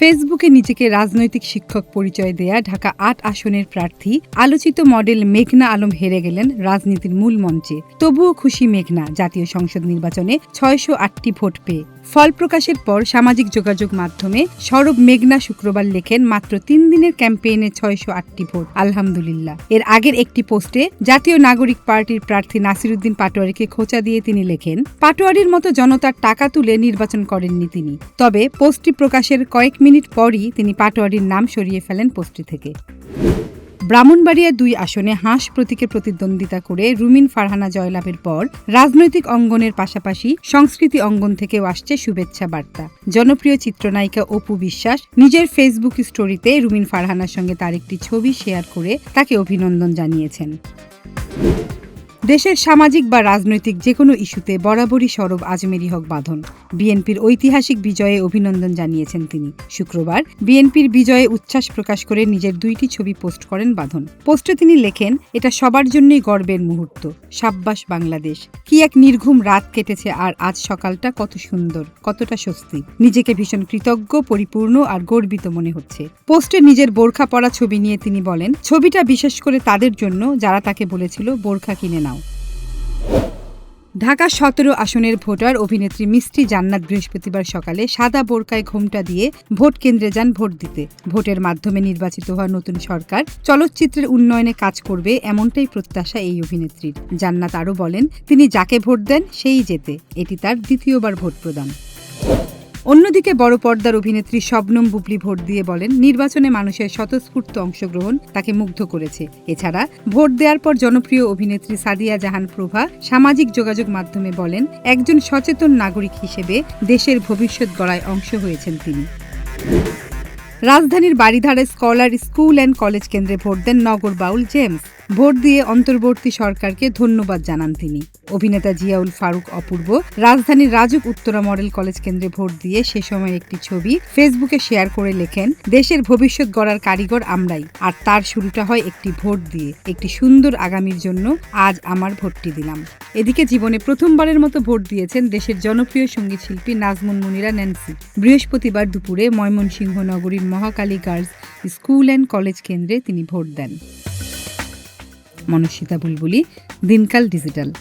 ফেসবুকে নিজেকে রাজনৈতিক শিক্ষক পরিচয় দেয়া ঢাকা আট আসনের প্রার্থী আলোচিত মডেল মেঘনা আলম হেরে গেলেন রাজনীতির মূল মঞ্চে। তবুও খুশি মেঘনা জাতীয় সংসদ নির্বাচনে ছয়শো আটটি ভোট পেয়ে। ফল প্রকাশের পর সামাজিক যোগাযোগ মাধ্যমে সরব মেঘনা শুক্রবার লেখেন, মাত্র তিন দিনের ক্যাম্পেইনে ছয়শো আটটি ভোট। আলহামদুলিল্লাহ। এর আগের একটি পোস্টে জাতীয় নাগরিক পার্টির প্রার্থী নাসিরুদ্দিন পাটোয়ারিকে খোঁচা দিয়ে তিনি লেখেন, পাটোয়ারির মতো জনতার টাকা তুলে নির্বাচন করেননি তিনি। তবে পোস্টটি প্রকাশের কয়েক মিনিট পরই তিনি পাটোয়ারির নাম সরিয়ে ফেলেন পোস্টটি থেকে। ব্রাহ্মণবাড়িয়া দুই আসনে হাঁস প্রতীকে প্রতিদ্বন্দ্বিতা করে রুমিন ফারহানা জয়লাভের পর রাজনৈতিক অঙ্গনের পাশাপাশি সংস্কৃতি অঙ্গন থেকেও আসছে শুভেচ্ছা বার্তা। জনপ্রিয় চিত্রনায়িকা অপু বিশ্বাস নিজের ফেসবুক স্টোরিতে রুমিন ফারহানার সঙ্গে তার একটি ছবি শেয়ার করে তাকে অভিনন্দন জানিয়েছেন। দেশের সামাজিক বা রাজনৈতিক যে কোনো ইস্যুতে বরাবরই সরব আজমেরি হক বাঁধন। বিএনপির ঐতিহাসিক বিজয়ে অভিনন্দন জানিয়েছেন তিনি। শুক্রবার বিএনপির বিজয়ে উচ্ছ্বাস প্রকাশ করে নিজের দুইটি ছবি পোস্ট করেন বাঁধন। পোস্টে তিনি লেখেন, এটা সবার জন্যই গর্বের মুহূর্ত। সাব্বাস বাংলাদেশ। কি এক নির্ঘুম রাত কেটেছে আর আজ সকালটা কত সুন্দর, কতটা স্বস্তি। নিজেকে ভীষণ কৃতজ্ঞ, পরিপূর্ণ আর গর্বিত মনে হচ্ছে। পোস্টে নিজের বোরখা পরা ছবি নিয়ে তিনি বলেন, ছবিটা বিশেষ করে তাদের জন্য, যারা তাকে বলেছিল, বোরখা কিনে নাও ঢাকা সতেরো আসনের ভোটার অভিনেত্রী মিষ্টি জান্নাত বৃহস্পতিবার সকালে সাদা বোরকায় ঘোমটা দিয়ে ভোট কেন্দ্রে যান ভোট দিতে। ভোটের মাধ্যমে নির্বাচিত হওয়া নতুন সরকার চলচ্চিত্রের উন্নয়নে কাজ করবে এমনটাই প্রত্যাশা এই অভিনেত্রীর। জান্নাত আরও বলেন, তিনি যাকে ভোট দেন, সেই জেতে। এটি তার দ্বিতীয়বার ভোট প্রদান। অন্যদিকে বড় পর্দার অভিনেত্রী শবনম বুবলি ভোট দিয়ে বলেন, নির্বাচনে মানুষের স্বতঃস্ফূর্ত অংশগ্রহণ তাকে মুগ্ধ করেছে। এছাড়া ভোট দেওয়ার পর জনপ্রিয় অভিনেত্রী সাদিয়া জাহান প্রভা সামাজিক যোগাযোগ মাধ্যমে বলেন, একজন সচেতন নাগরিক হিসেবে দেশের ভবিষ্যৎ গড়ায় অংশ হয়েছেন তিনি। রাজধানীর Baridhara scholar school and college কেন্দ্রে ভোট দেন নগর বাউল জেমস। ভোট দিয়ে অন্তর্বর্তী সরকারকে ধন্যবাদ জানান তিনি। অভিনেতা জিয়াউল ফারুক অপূর্ব, রাজধানীর রাজুক উত্তরা মডেল কলেজ কেন্দ্রে ভোট দিয়ে সে সময় একটি ছবি ফেসবুকে শেয়ার করে লেখেন, দেশের ভবিষ্যৎ গড়ার কারিগর আমরাই, আর তার শুরুটা হয় একটি ভোট দিয়ে, একটি সুন্দর আগামীর জন্য আজ আমার ভোটটি দিলাম। এদিকে জীবনে প্রথমবারের মতো ভোট দিয়েছেন দেশের জনপ্রিয় সংগীত শিল্পী নাজমুন মুনিরা ন্যান্সি। বৃহস্পতিবার দুপুরে ময়মনসিংহ নগরীর Mohakali girls school and college কেন্দ্রে তিনি ভোট দেন। মনস্বিতা বুলবুলি দিনকাল ডিজিটাল।